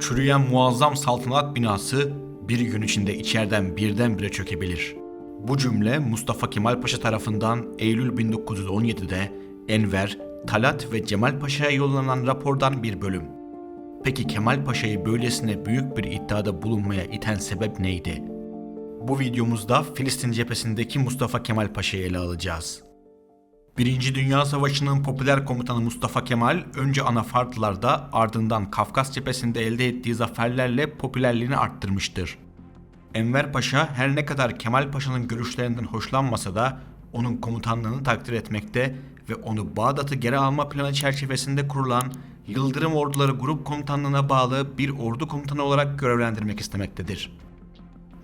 Çürüyen muazzam saltanat binası bir gün içinde içeriden birdenbire çökebilir. Bu cümle Mustafa Kemal Paşa tarafından Eylül 1917'de Enver, Talat ve Cemal Paşa'ya yollanan rapordan bir bölüm. Peki Kemal Paşa'yı böylesine büyük bir iddiada bulunmaya iten sebep neydi? Bu videomuzda Filistin cephesindeki Mustafa Kemal Paşa'yı ele alacağız. Birinci Dünya Savaşı'nın popüler komutanı Mustafa Kemal önce Anafartlılar'da ardından Kafkas cephesinde elde ettiği zaferlerle popülerliğini arttırmıştır. Enver Paşa her ne kadar Kemal Paşa'nın görüşlerinden hoşlanmasa da onun komutanlığını takdir etmekte ve onu Bağdat'ı geri alma planı çerçevesinde kurulan Yıldırım Orduları Grup Komutanlığı'na bağlı bir ordu komutanı olarak görevlendirmek istemektedir.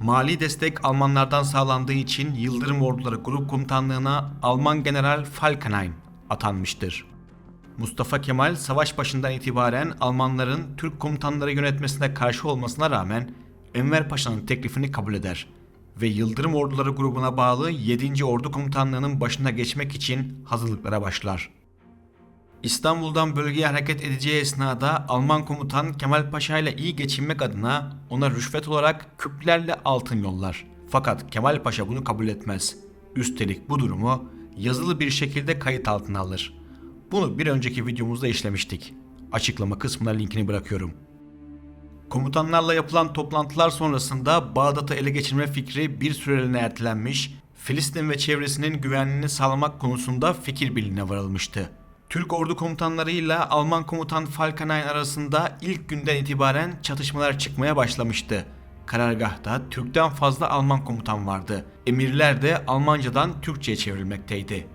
Mali destek Almanlardan sağlandığı için Yıldırım Orduları Grup Komutanlığı'na Alman General Falkenhayn atanmıştır. Mustafa Kemal savaş başından itibaren Almanların Türk komutanları yönetmesine karşı olmasına rağmen Enver Paşa'nın teklifini kabul eder ve Yıldırım Orduları grubuna bağlı 7. Ordu Komutanlığı'nın başına geçmek için hazırlıklara başlar. İstanbul'dan bölgeye hareket edeceği esnada Alman komutan Kemal Paşa ile iyi geçinmek adına ona rüşvet olarak küplerle altın yollar. Fakat Kemal Paşa bunu kabul etmez. Üstelik bu durumu yazılı bir şekilde kayıt altına alır. Bunu bir önceki videomuzda işlemiştik. Açıklama kısmına linkini bırakıyorum. Komutanlarla yapılan toplantılar sonrasında Bağdat'ı ele geçirme fikri bir süreliğine ertelenmiş, Filistin ve çevresinin güvenliğini sağlamak konusunda fikir birliğine varılmıştı. Türk ordu komutanlarıyla Alman komutan Falkenhayn arasında ilk günden itibaren çatışmalar çıkmaya başlamıştı. Karargahta Türk'ten fazla Alman komutan vardı. Emirler de Almancadan Türkçe'ye çevrilmekteydi.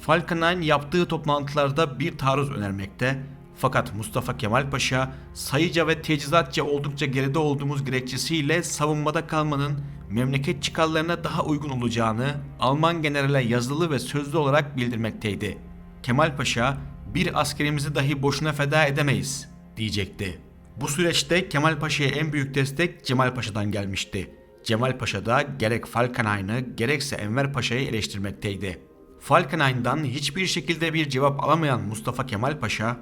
Falkenhayn yaptığı toplantılarda bir taarruz önermekte fakat Mustafa Kemal Paşa sayıca ve teçhizatça oldukça geride olduğumuz gerekçesiyle savunmada kalmanın memleket çıkarlarına daha uygun olacağını Alman generale yazılı ve sözlü olarak bildirmekteydi. Kemal Paşa bir askerimizi dahi boşuna feda edemeyiz diyecekti. Bu süreçte Kemal Paşa'ya en büyük destek Cemal Paşa'dan gelmişti. Cemal Paşa da gerek Falkenhayn'ı gerekse Enver Paşa'yı eleştirmekteydi. Falkenhayn'dan hiçbir şekilde bir cevap alamayan Mustafa Kemal Paşa,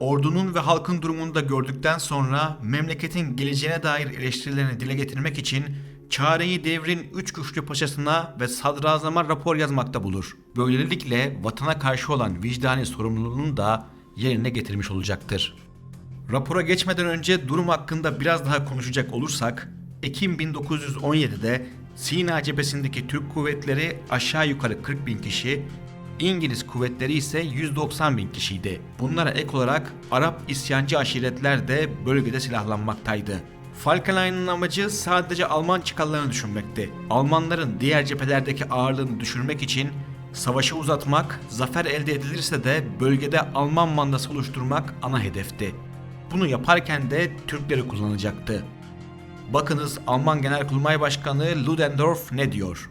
ordunun ve halkın durumunu da gördükten sonra memleketin geleceğine dair eleştirilerini dile getirmek için çareyi devrin üç güçlü paşasına ve sadrazama rapor yazmakta bulur. Böylelikle vatana karşı olan vicdani sorumluluğunu da yerine getirmiş olacaktır. Rapora geçmeden önce durum hakkında biraz daha konuşacak olursak, Ekim 1917'de Sina cephesindeki Türk kuvvetleri aşağı yukarı 40 bin kişi, İngiliz kuvvetleri ise 190 bin kişiydi. Bunlara ek olarak Arap isyancı aşiretler de bölgede silahlanmaktaydı. Falkenhayn'ın amacı sadece Alman çıkarlarını düşünmekti. Almanların diğer cephelerdeki ağırlığını düşürmek için savaşı uzatmak, zafer elde edilirse de bölgede Alman mandası oluşturmak ana hedefti. Bunu yaparken de Türkleri kullanacaktı. Bakınız Alman Genelkurmay Başkanı Ludendorff ne diyor?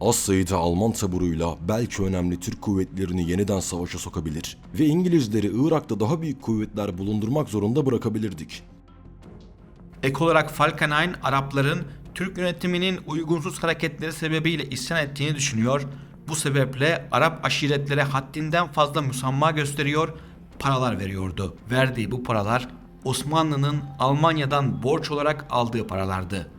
Az sayıda Alman taburuyla belki önemli Türk kuvvetlerini yeniden savaşa sokabilir ve İngilizleri Irak'ta daha büyük kuvvetler bulundurmak zorunda bırakabilirdik. Ek olarak Falkenhayn Arapların Türk yönetiminin uygunsuz hareketleri sebebiyle isyan ettiğini düşünüyor. Bu sebeple Arap aşiretlere haddinden fazla müsamma gösteriyor, paralar veriyordu. Verdiği bu paralar Osmanlı'nın Almanya'dan borç olarak aldığı paralardı.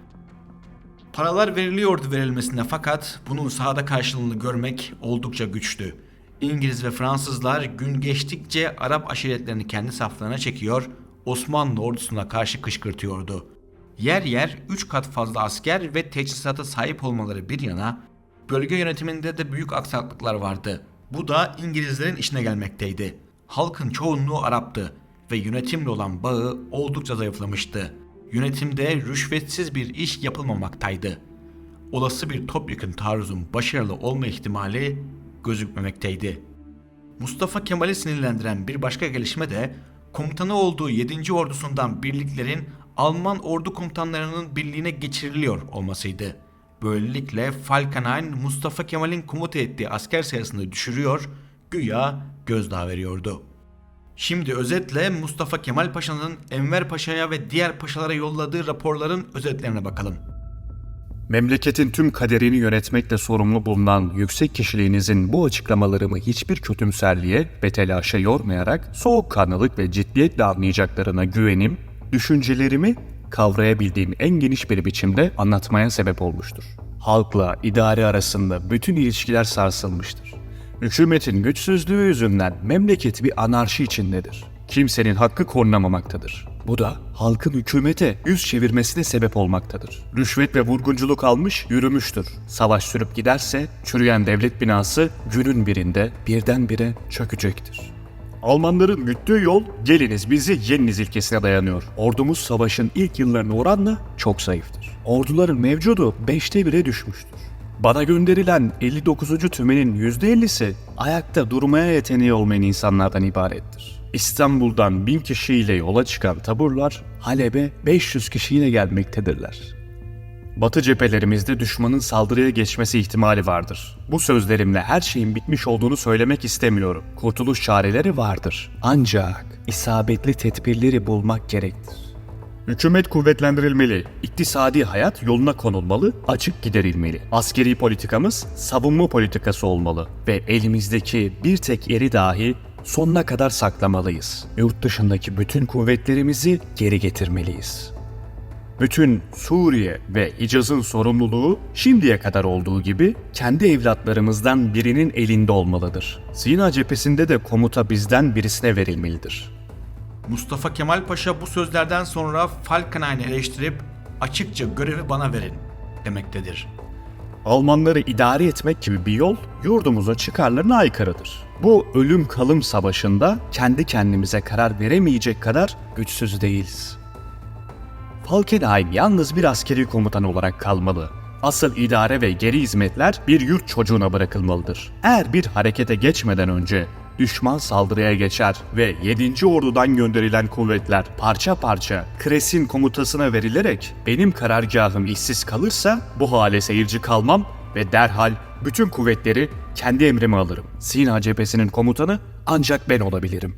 Paralar veriliyordu verilmesine fakat bunun sahada karşılığını görmek oldukça güçtü. İngiliz ve Fransızlar gün geçtikçe Arap aşiretlerini kendi saflarına çekiyor, Osmanlı ordusuna karşı kışkırtıyordu. Yer yer 3 kat fazla asker ve teçhizata sahip olmaları bir yana, bölge yönetiminde de büyük aksaklıklar vardı. Bu da İngilizlerin işine gelmekteydi. Halkın çoğunluğu Arap'tı ve yönetimle olan bağı oldukça zayıflamıştı. Yönetimde rüşvetsiz bir iş yapılmamaktaydı. Olası bir topyekun taarruzun başarılı olma ihtimali gözükmemekteydi. Mustafa Kemal'i sinirlendiren bir başka gelişme de komutanı olduğu 7. ordusundan birliklerin Alman ordu komutanlarının birliğine geçiriliyor olmasıydı. Böylelikle Falkenhayn Mustafa Kemal'in komuta ettiği asker sayısını düşürüyor, güya gözdağı veriyordu. Şimdi özetle Mustafa Kemal Paşa'nın Enver Paşa'ya ve diğer paşalara yolladığı raporların özetlerine bakalım. Memleketin tüm kaderini yönetmekle sorumlu bulunan yüksek kişiliğinizin bu açıklamalarımı hiçbir kötümserliğe ve telaşa yormayarak soğukkanlılık ve ciddiyetle anlayacaklarına güvenim düşüncelerimi kavrayabildiğim en geniş bir biçimde anlatmaya sebep olmuştur. Halkla idare arasında bütün ilişkiler sarsılmıştır. Hükümetin güçsüzlüğü yüzünden memleket bir anarşi içindedir. Kimsenin hakkı korunamamaktadır. Bu da halkın hükümete yüz çevirmesine sebep olmaktadır. Rüşvet ve vurgunculuk almış, yürümüştür. Savaş sürüp giderse çürüyen devlet binası günün birinde birdenbire çökecektir. Almanların güttüğü yol geliniz bizi yeniniz ilkesine dayanıyor. Ordumuz savaşın ilk yıllarına oranla çok zayıftır. Orduların mevcudu 5'te 1'e düşmüştür. Bana gönderilen 59. tümenin %50'si ayakta durmaya yeteneği olmayan insanlardan ibarettir. İstanbul'dan 1000 kişiyle yola çıkan taburlar Halep'e 500 kişiyle gelmektedirler. Batı cephelerimizde düşmanın saldırıya geçmesi ihtimali vardır. Bu sözlerimle her şeyin bitmiş olduğunu söylemek istemiyorum. Kurtuluş çareleri vardır. Ancak isabetli tedbirleri bulmak gerektir. Hükümet kuvvetlendirilmeli, iktisadi hayat yoluna konulmalı, açık giderilmeli. Askeri politikamız savunma politikası olmalı ve elimizdeki bir tek yeri dahi sonuna kadar saklamalıyız. Yurt dışındaki bütün kuvvetlerimizi geri getirmeliyiz. Bütün Suriye ve Hicaz'ın sorumluluğu şimdiye kadar olduğu gibi kendi evlatlarımızdan birinin elinde olmalıdır. Sina cephesinde de komuta bizden birisine verilmelidir. Mustafa Kemal Paşa bu sözlerden sonra Falkenhayn'i eleştirip açıkça görevi bana verin demektedir. Almanları idare etmek gibi bir yol yurdumuza çıkarlarına aykırıdır. Bu ölüm kalım savaşında kendi kendimize karar veremeyecek kadar güçsüz değiliz. Falkenhayn yalnız bir askeri komutan olarak kalmalı. Asıl idare ve geri hizmetler bir yurt çocuğuna bırakılmalıdır. Eğer bir harekete geçmeden önce düşman saldırıya geçer ve 7. ordudan gönderilen kuvvetler parça parça Kres'in komutasına verilerek benim karargahım işsiz kalırsa bu hale seyirci kalmam ve derhal bütün kuvvetleri kendi emrime alırım. Sina cephesinin komutanı ancak ben olabilirim.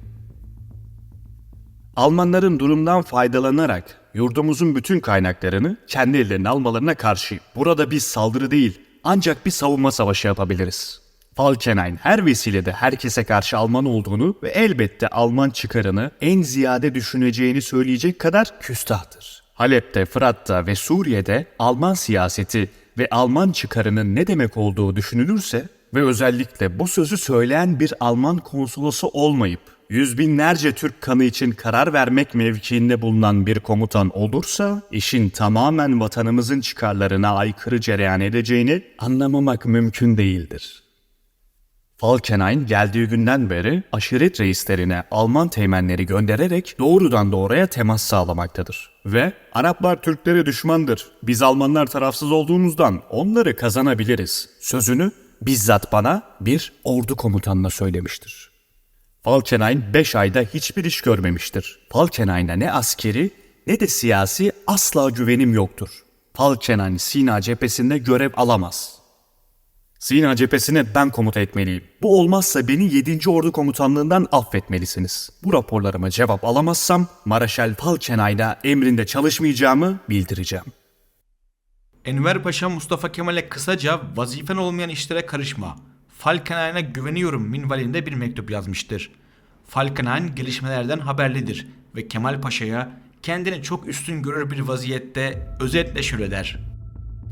Almanların durumdan faydalanarak yurdumuzun bütün kaynaklarını kendi ellerine almalarına karşıyım. Burada bir saldırı değil, ancak bir savunma savaşı yapabiliriz. Falkenhayn her vesilede herkese karşı Alman olduğunu ve elbette Alman çıkarını en ziyade düşüneceğini söyleyecek kadar küstahtır. Halep'te, Fırat'ta ve Suriye'de Alman siyaseti ve Alman çıkarının ne demek olduğu düşünülürse ve özellikle bu sözü söyleyen bir Alman konsolosu olmayıp yüz binlerce Türk kanı için karar vermek mevkiinde bulunan bir komutan olursa işin tamamen vatanımızın çıkarlarına aykırı cereyan edeceğini anlamamak mümkün değildir. Falkenhayn geldiği günden beri aşiret reislerine Alman teğmenleri göndererek doğrudan doğruya temas sağlamaktadır. Ve Araplar Türklere düşmandır. Biz Almanlar tarafsız olduğumuzdan onları kazanabiliriz. Sözünü bizzat bana bir ordu komutanına söylemiştir. Falkenhayn 5 ayda hiçbir iş görmemiştir. Falkenhayn'a ne askeri ne de siyasi asla güvenim yoktur. Falkenhayn Sina cephesinde görev alamaz. Sina cephesine ben komuta etmeliyim. Bu olmazsa beni 7. Ordu Komutanlığından affetmelisiniz. Bu raporlarıma cevap alamazsam Maraşal Falkenhayn'a emrinde çalışmayacağımı bildireceğim. Enver Paşa Mustafa Kemal'e kısaca vazifen olmayan işlere karışma. Falkenhayn'a güveniyorum minvalinde bir mektup yazmıştır. Falkenhayn gelişmelerden haberlidir ve Kemal Paşa'ya kendini çok üstün görür bir vaziyette özetle şöyle der.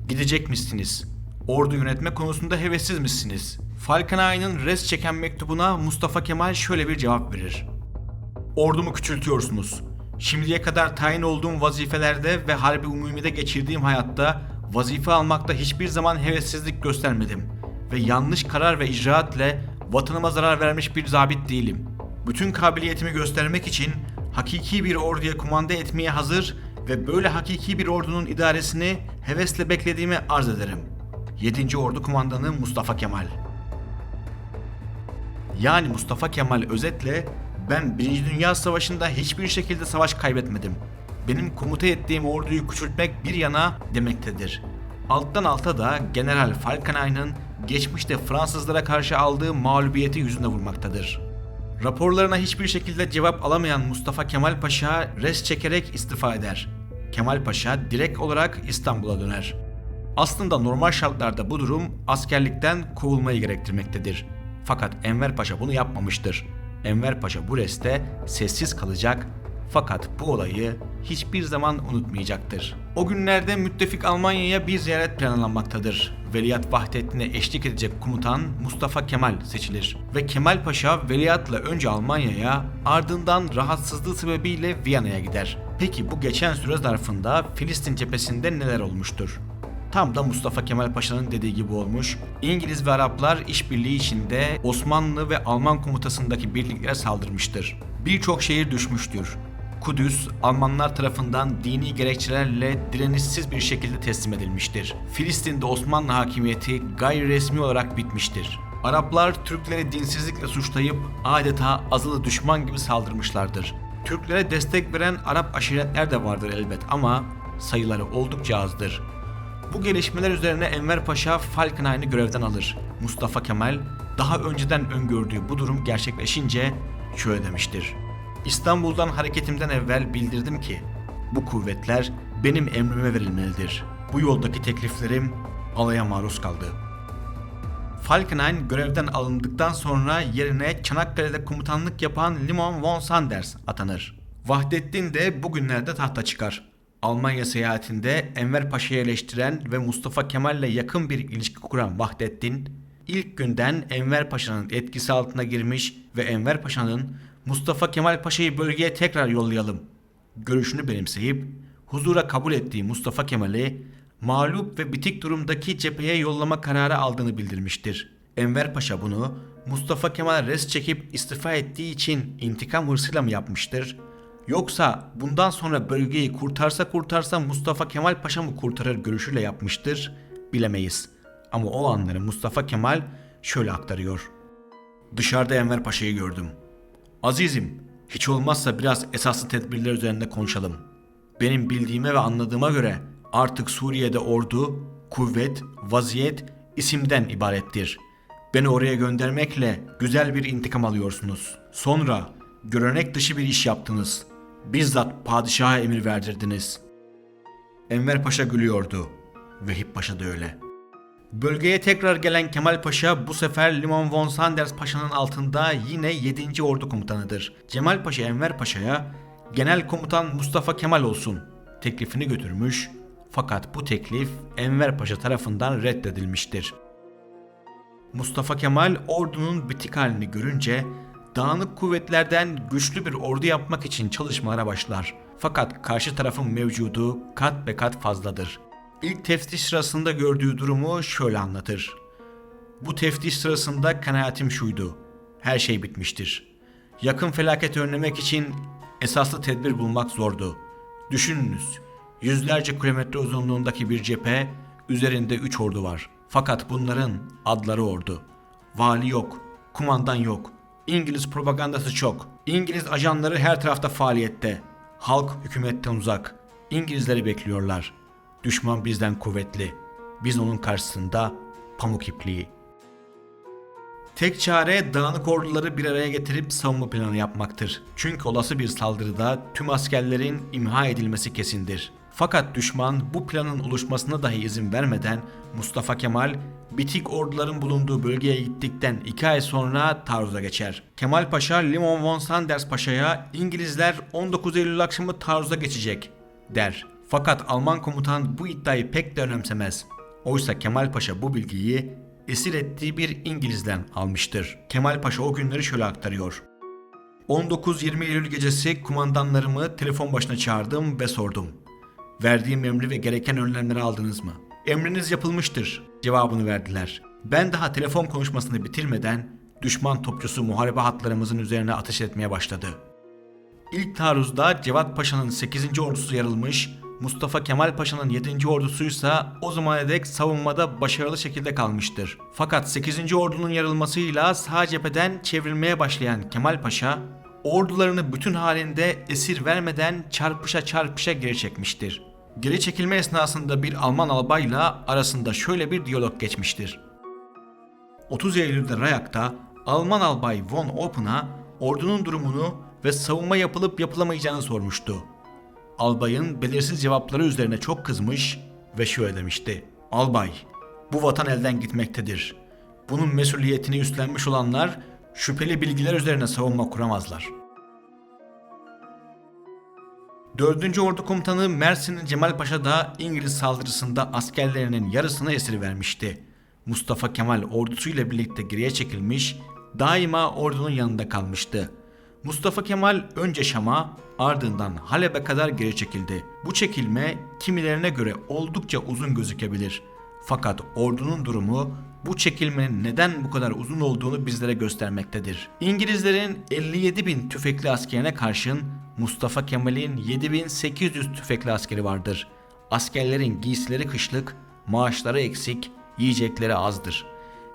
Gidecek misiniz? Ordu yönetme konusunda hevessiz misiniz? Falkenhayn'ın res çeken mektubuna Mustafa Kemal şöyle bir cevap verir. Ordumu küçültüyorsunuz. Şimdiye kadar tayin olduğum vazifelerde ve harbi umumide geçirdiğim hayatta vazife almakta hiçbir zaman hevessizlik göstermedim. Ve yanlış karar ve icraatle vatanıma zarar vermiş bir zabit değilim. Bütün kabiliyetimi göstermek için hakiki bir orduya kumanda etmeye hazır ve böyle hakiki bir ordunun idaresini hevesle beklediğimi arz ederim. 7. Ordu Kumandanı Mustafa Kemal yani Mustafa Kemal özetle ben Birinci Dünya Savaşı'nda hiçbir şekilde savaş kaybetmedim. Benim komuta ettiğim orduyu küçültmek bir yana demektedir. Alttan alta da General Falkenhayn'ın geçmişte Fransızlara karşı aldığı mağlubiyeti yüzüne vurmaktadır. Raporlarına hiçbir şekilde cevap alamayan Mustafa Kemal Paşa res çekerek istifa eder. Kemal Paşa direkt olarak İstanbul'a döner. Aslında normal şartlarda bu durum askerlikten kovulmayı gerektirmektedir. Fakat Enver Paşa bunu yapmamıştır. Enver Paşa bu reste sessiz kalacak Fakat bu olayı hiçbir zaman unutmayacaktır. O günlerde müttefik Almanya'ya bir ziyaret planlanmaktadır. Veliaht Vahdettin'e eşlik edecek komutan Mustafa Kemal seçilir. Ve Kemal Paşa veliahtla önce Almanya'ya ardından rahatsızlığı sebebiyle Viyana'ya gider. Peki bu geçen süre zarfında Filistin cephesinde neler olmuştur? Tam da Mustafa Kemal Paşa'nın dediği gibi olmuş. İngiliz ve Araplar işbirliği içinde Osmanlı ve Alman komutasındaki birliklere saldırmıştır. Birçok şehir düşmüştür. Kudüs, Almanlar tarafından dini gerekçelerle direnişsiz bir şekilde teslim edilmiştir. Filistin'de Osmanlı hakimiyeti gayri resmi olarak bitmiştir. Araplar Türkleri dinsizlikle suçlayıp adeta azılı düşman gibi saldırmışlardır. Türklere destek veren Arap aşiretler de vardır elbet ama sayıları oldukça azdır. Bu gelişmeler üzerine Enver Paşa Falkenhayn'ı görevden alır. Mustafa Kemal daha önceden öngördüğü bu durum gerçekleşince şöyle demiştir. İstanbul'dan hareketimden evvel bildirdim ki bu kuvvetler benim emrime verilmelidir. Bu yoldaki tekliflerim alaya maruz kaldı. Falkenhayn görevden alındıktan sonra yerine Çanakkale'de komutanlık yapan Limon von Sanders atanır. Vahdettin de bugünlerde tahta çıkar. Almanya seyahatinde Enver Paşa'yı eleştiren ve Mustafa Kemal'le yakın bir ilişki kuran Vahdettin, ilk günden Enver Paşa'nın etkisi altına girmiş ve Enver Paşa'nın Mustafa Kemal Paşa'yı bölgeye tekrar yollayalım görüşünü benimseyip huzura kabul ettiği Mustafa Kemal'i mağlup ve bitik durumdaki cepheye yollama kararı aldığını bildirmiştir. Enver Paşa bunu Mustafa Kemal res çekip istifa ettiği için intikam hırsıyla mı yapmıştır? Yoksa bundan sonra bölgeyi kurtarsa kurtarsa Mustafa Kemal Paşa mı kurtarır görüşüyle yapmıştır? Bilemeyiz. Ama o anları Mustafa Kemal şöyle aktarıyor. Dışarıda Enver Paşa'yı gördüm. Azizim, hiç olmazsa biraz esaslı tedbirler üzerinde konuşalım. Benim bildiğime ve anladığıma göre artık Suriye'de ordu, kuvvet, vaziyet isimden ibarettir. Beni oraya göndermekle güzel bir intikam alıyorsunuz. Sonra görenek dışı bir iş yaptınız. Bizzat padişaha emir verdirdiniz. Enver Paşa gülüyordu. Vehip Paşa da öyle. Bölgeye tekrar gelen Kemal Paşa bu sefer Limon von Sanders Paşa'nın altında yine 7. Ordu Komutanıdır. Cemal Paşa Enver Paşa'ya Genel Komutan Mustafa Kemal olsun teklifini götürmüş fakat bu teklif Enver Paşa tarafından reddedilmiştir. Mustafa Kemal ordunun bitik halini görünce dağınık kuvvetlerden güçlü bir ordu yapmak için çalışmalara başlar. Fakat karşı tarafın mevcudu kat be kat fazladır. İlk teftiş sırasında gördüğü durumu şöyle anlatır. Bu teftiş sırasında kanaatim şuydu. Her şey bitmiştir. Yakın felaket önlemek için esaslı tedbir bulmak zordu. Düşününüz. Yüzlerce kilometre uzunluğundaki bir cephe, üzerinde üç ordu var. Fakat bunların adları ordu. Vali yok, kumandan yok. İngiliz propagandası çok. İngiliz ajanları her tarafta faaliyette. Halk hükümetten uzak. İngilizleri bekliyorlar. Düşman bizden kuvvetli. Biz onun karşısında pamuk ipliği. Tek çare dağınık orduları bir araya getirip savunma planı yapmaktır. Çünkü olası bir saldırıda tüm askerlerin imha edilmesi kesindir. Fakat düşman bu planın oluşmasına dahi izin vermeden Mustafa Kemal bitik orduların bulunduğu bölgeye gittikten iki ay sonra taarruza geçer. Kemal Paşa Limon von Sanders Paşa'ya İngilizler 19 Eylül akşamı taarruza geçecek der. Fakat Alman komutan bu iddiayı pek de önemsemez. Oysa Kemal Paşa bu bilgiyi esir ettiği bir İngiliz'den almıştır. Kemal Paşa o günleri şöyle aktarıyor. 19-20 Eylül gecesi kumandanlarımı telefon başına çağırdım ve sordum. Verdiğim emri ve gereken önlemleri aldınız mı? Emriniz yapılmıştır cevabını verdiler. Ben daha telefon konuşmasını bitirmeden düşman topçusu muharebe hatlarımızın üzerine ateş etmeye başladı. İlk taarruzda Cevat Paşa'nın 8. ordusu yarılmış, Mustafa Kemal Paşa'nın 7. ordusuysa o zamana dek savunmada başarılı şekilde kalmıştır. Fakat 8. ordunun yarılmasıyla sağ cepheden çevrilmeye başlayan Kemal Paşa, ordularını bütün halinde esir vermeden çarpışa çarpışa geri çekmiştir. Geri çekilme esnasında bir Alman albayla arasında şöyle bir diyalog geçmiştir. 30 Eylül'de Rayak'ta Alman albay von Oppen'a ordunun durumunu ve savunma yapılıp yapılamayacağını sormuştu. Albayın belirsiz cevapları üzerine çok kızmış ve şöyle demişti. Albay, bu vatan elden gitmektedir. Bunun mesuliyetini üstlenmiş olanlar şüpheli bilgiler üzerine savunma kuramazlar. 4. Ordu Komutanı Mersin Cemal Paşa da İngiliz saldırısında askerlerinin yarısını esir vermişti. Mustafa Kemal ordusuyla birlikte geriye çekilmiş, daima ordunun yanında kalmıştı. Mustafa Kemal önce Şam'a ardından Halep'e kadar geri çekildi. Bu çekilme kimilerine göre oldukça uzun gözükebilir. Fakat ordunun durumu bu çekilmenin neden bu kadar uzun olduğunu bizlere göstermektedir. İngilizlerin 57 bin tüfekli askerine karşın Mustafa Kemal'in 7800 tüfekli askeri vardır. Askerlerin giysileri kışlık, maaşları eksik, yiyecekleri azdır.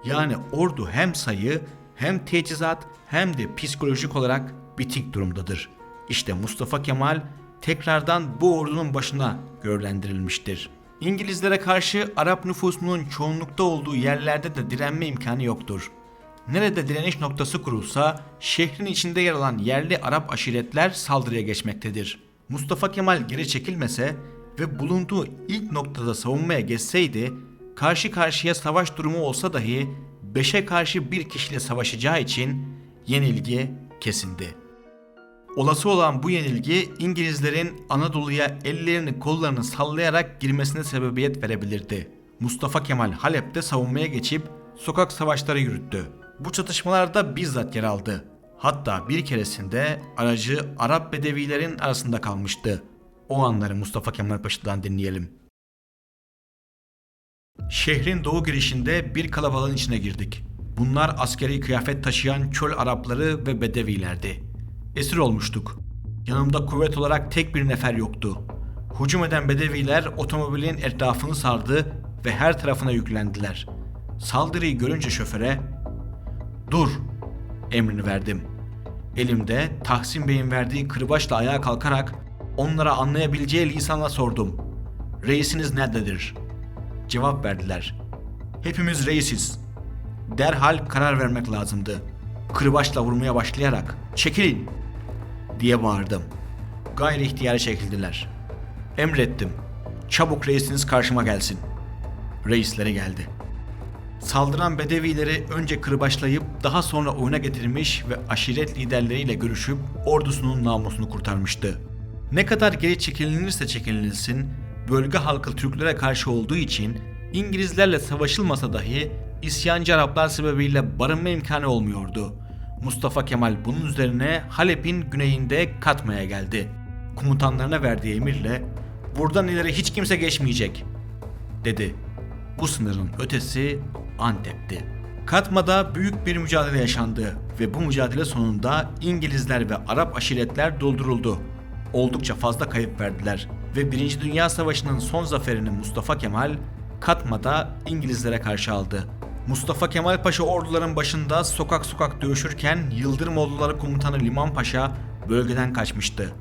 Yani ordu hem sayı hem teçhizat hem de psikolojik olarak bitik durumdadır. İşte Mustafa Kemal tekrardan bu ordunun başına görevlendirilmiştir. İngilizlere karşı Arap nüfusunun çoğunlukta olduğu yerlerde de direnme imkanı yoktur. Nerede direniş noktası kurulsa şehrin içinde yer alan yerli Arap aşiretler saldırıya geçmektedir. Mustafa Kemal geri çekilmese ve bulunduğu ilk noktada savunmaya geçseydi karşı karşıya savaş durumu olsa dahi beşe karşı bir kişiyle savaşacağı için yenilgi kesindi. Olası olan bu yenilgi İngilizlerin Anadolu'ya ellerini kollarını sallayarak girmesine sebebiyet verebilirdi. Mustafa Kemal Halep'te savunmaya geçip sokak savaşları yürüttü. Bu çatışmalarda bizzat yer aldı. Hatta bir keresinde aracı Arap Bedevilerin arasında kalmıştı. O anları Mustafa Kemal Paşa'dan dinleyelim. Şehrin doğu girişinde bir kalabalığın içine girdik. Bunlar askeri kıyafet taşıyan çöl Arapları ve Bedevilerdi. Esir olmuştuk. Yanımda kuvvet olarak tek bir nefer yoktu. Hücum eden Bedeviler otomobilin etrafını sardı ve her tarafına yüklendiler. Saldırıyı görünce şoföre "Dur!" emrini verdim. Elimde Tahsin Bey'in verdiği kırbaçla ayağa kalkarak onlara anlayabileceği lisanla sordum. Reisiniz nerededir? Cevap verdiler. Hepimiz reisiz. Derhal karar vermek lazımdı. Kırbaçla vurmaya başlayarak çekilin diye bağırdım. Gayri ihtiyari çekildiler. Emrettim. Çabuk reisiniz karşıma gelsin. Reisleri geldi. Saldıran Bedevileri önce kırbaçlayıp daha sonra oyuna getirmiş ve aşiret liderleriyle görüşüp ordusunun namusunu kurtarmıştı. Ne kadar geri çekilinirse çekilinilsin, bölge halkı Türklere karşı olduğu için İngilizlerle savaşılmasa dahi isyancı Araplar sebebiyle barınma imkanı olmuyordu. Mustafa Kemal bunun üzerine Halep'in güneyinde Katma'ya geldi. Komutanlarına verdiği emirle buradan ileri hiç kimse geçmeyecek dedi. Bu sınırın ötesi Antep'ti. Katma'da büyük bir mücadele yaşandı ve bu mücadele sonunda İngilizler ve Arap aşiretler dolduruldu. Oldukça fazla kayıp verdiler ve 1. Dünya Savaşı'nın son zaferini Mustafa Kemal Katma'da İngilizlere karşı aldı. Mustafa Kemal Paşa orduların başında sokak sokak dövüşürken Yıldırım Orduları Komutanı Liman Paşa bölgeden kaçmıştı.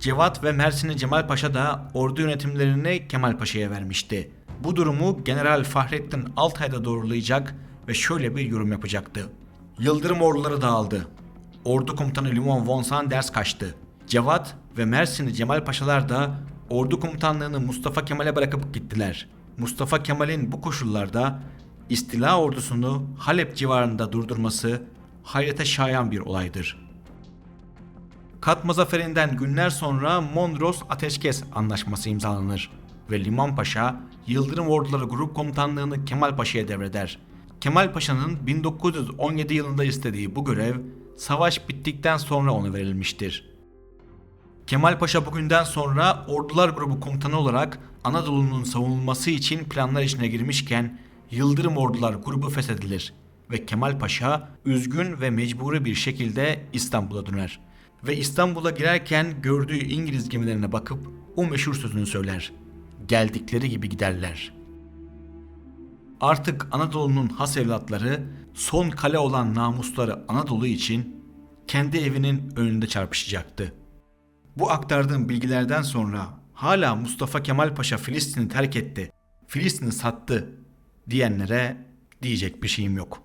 Cevat ve Mersinli Cemal Paşa da ordu yönetimlerini Kemal Paşa'ya vermişti. Bu durumu General Fahrettin Altay'da doğrulayacak ve şöyle bir yorum yapacaktı. Yıldırım orduları dağıldı. Ordu komutanı Limon von Sanders kaçtı. Cevat ve Mersinli Cemal Paşalar da ordu komutanlığını Mustafa Kemal'e bırakıp gittiler. Mustafa Kemal'in bu koşullarda istila ordusunu Halep civarında durdurması hayrete şayan bir olaydır. Katma zaferinden günler sonra Mondros Ateşkes Anlaşması imzalanır ve Liman Paşa Yıldırım Orduları Grup Komutanlığını Kemal Paşa'ya devreder. Kemal Paşa'nın 1917 yılında istediği bu görev savaş bittikten sonra ona verilmiştir. Kemal Paşa bugünden sonra Ordular Grubu Komutanı olarak Anadolu'nun savunulması için planlar içine girmişken Yıldırım Ordular Grubu feshedilir ve Kemal Paşa üzgün ve mecburi bir şekilde İstanbul'a döner. Ve İstanbul'a girerken gördüğü İngiliz gemilerine bakıp o meşhur sözünü söyler. Geldikleri gibi giderler. Artık Anadolu'nun has evlatları son kale olan namusları Anadolu için kendi evinin önünde çarpışacaktı. Bu aktardığım bilgilerden sonra hala Mustafa Kemal Paşa Filistin'i terk etti, Filistin'i sattı diyenlere diyecek bir şeyim yok.